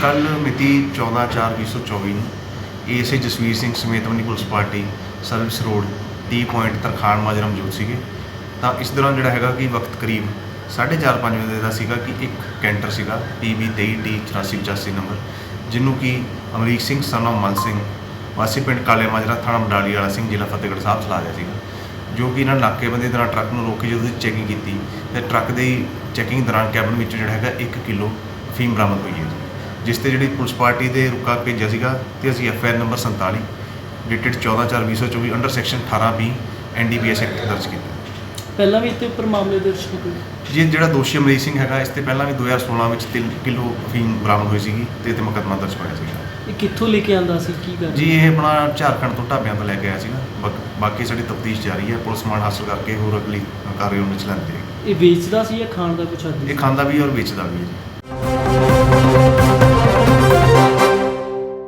ਕੱਲ ਮਿਤੀ 14/4/2024 ਨੂੰ ਏਐਸਆਈ ਜਸਵੀਰ ਸਿੰਘ ਸਮੇਤ ਆਪਣੀ police party service road T point Tarkhan Majra ਮੌਜੂਦ ਸੀਗੇ। ਤਾਂ ਇਸ ਦੌਰਾਨ ਜਿਹੜਾ ਹੈਗਾ ਕਿ ਵਕਤ ਕਰੀਬ 4:30 ਵਜੇ ਦਾ ਸੀਗਾ ਕਿ ਇੱਕ ਕੈਂਟਰ ਸੀਗਾ PB 23T 8485 ਨੰਬਰ ਜਿਹਨੂੰ ਕਿ ਅਮਰੀਕ ਸਿੰਘ, ਸਨ of ਮਲ ਸਿੰਘ, ਵਾਸੀ ਪਿੰਡ ਕਾਲੇ ਮਾਜਰਾ, ਥਾਣਾ ਮੰਡਾਲੀ ਵਾਲਾ ਸਿੰਘ, ਜ਼ਿਲ੍ਹਾ ਫਤਿਹਗੜ੍ਹ ਸਾਹਿਬ ਚਲਾ ਰਿਹਾ ਸੀਗਾ, ਜੋ ਕਿ ਇਹਨਾਂ ਨਾਕੇਬੰਦੀ ਦੌਰਾਨ ਟਰੱਕ ਨੂੰ ਰੋਕ ਕੇ ਜਦੋਂ ਚੈਕਿੰਗ ਕੀਤੀ, ਤੇ ਟਰੱਕ ਦੇ ਚੈਕਿੰਗ ਦੌਰਾਨ ਕੈਬਨ ਵਿੱਚੋਂ ਜਿਹੜਾ ਹੈਗਾ 1 ਕਿਲੋ ਅਫੀਮ ਬਰਾਮਦ ਹੋਈ ਹੈ। ਜਿਸ ਤੇ ਜਿਹੜੀ ਪੁਲਿਸ ਪਾਰਟੀ ਦੇ ਰੁਕਾ ਭੇਜਿਆ ਸੀਗਾ ਤੇ ਅਸੀਂ F R number 47 dated 14/4/2024 under section 18 B NDPS act ਦਰਜ ਕੀਤਾ। ਪਹਿਲਾਂ ਵੀ ਇੱਥੇ ਉੱਪਰ ਮਾਮਲੇ ਦਰਜ ਹੋਏ ਜੀ ਜਿਹੜਾ ਦੋਸ਼ੀ ਅਮਰੀਕ ਸਿੰਘ ਹੈਗਾ ਇਸ ਤੇ ਪਹਿਲਾਂ ਵੀ 2016 ਵਿੱਚ 3 ਕਿਲੋ ਅਫੀਮ ਬਰਾਮਦ ਹੋਈ ਸੀਗੀ ਤੇ ਇਹ ਤੇ ਮੁਕੱਦਮਾ ਦਰਜ ਹੋਇਆ ਸੀਗਾ। ਇਹ ਕਿੱਥੋਂ ਲੈ ਕੇ ਆਂਦਾ ਸੀ? ਕੀ ਕਰ ਜੀ ਇਹ ਆਪਣਾ ਝਾਰਖੰਡ ਤੋਂ ਢਾਬਿਆਂ ਤੋਂ ਲੈ ਕੇ ਆਇਆ ਸੀਗਾ। ਬਾਕ- ਬਾਕੀ ਸਾਡੀ ਤਫਤੀਸ਼ ਜਾਰੀ ਹੈ। ਪੁਲਿਸ ਮਾਨ ਹਾਸਲ ਕਰਕੇ ਹੋਰ ਅਗਲੀ ਕਾਰਵਾਈ ਉਹਨਾਂ ਚ ਲੈਂਦੇ ਇਹ ਵੇਚਦਾ ਸੀ ਜਾਂ ਖਾਣ ਦਾ ਕੁਛ ਆਦੀ ਇਹ ਖਾਂਦਾ ਵੀ ਔਰ ਵੇਚਦਾ ਵੀ ਹੈ ਜੀ।